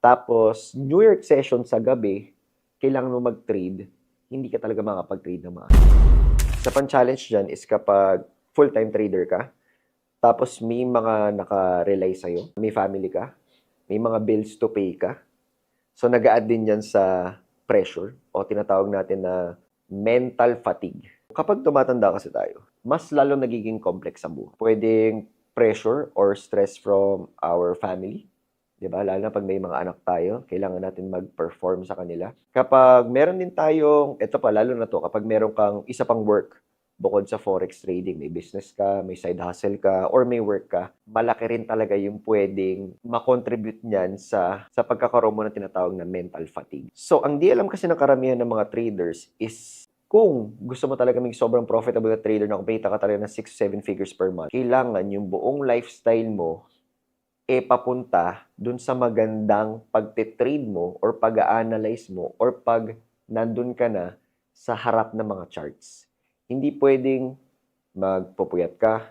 Tapos, New York session sa gabi, kailangan mo mag-trade, hindi ka talaga makapag-trade na maayos. Sa pan-challenge dyan is kapag full-time trader ka, tapos may mga naka-rely sa'yo, may family ka, may mga bills to pay ka. So, nag din yan sa pressure o tinatawag natin na mental fatigue. Kapag tumatanda kasi tayo, mas lalo nagiging complex ang buhay. Pwedeng pressure or stress from our family. 'Di ba? Lalo na pag may mga anak tayo, kailangan natin mag-perform sa kanila. Kapag meron din tayong, ito pa, lalo na to, kapag meron kang isa pang work, bukod sa forex trading, may business ka, may side hustle ka, or may work ka, malaki rin talaga yung pwedeng makontribute niyan sa, sa pagkakaroon mo ng tinatawag na mental fatigue. So, ang di alam kasi ng karamihan ng mga traders is kung gusto mo talaga maging sobrang profitable na trader na kumita ka talaga ng 6-7 figures per month, kailangan yung buong lifestyle mo e papunta dun sa magandang pagte-trade mo or pag-analyze mo or pag nandun ka na sa harap ng mga charts. Hindi pwedeng magpupuyat ka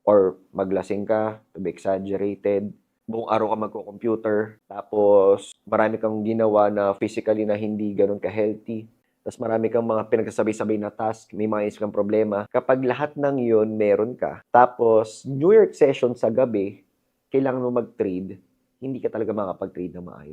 or maglasing ka to be exaggerated. Buong araw ka magko-computer, tapos marami kang ginawa na physically na hindi ganun ka-healthy. Tapos marami kang mga pinagsasabay-sabay na task, may mga isip kang problema. Kapag lahat ng yon meron ka, tapos New York session sa gabi, kailangan mo mag-trade, hindi ka talaga makapag-trade na maayos.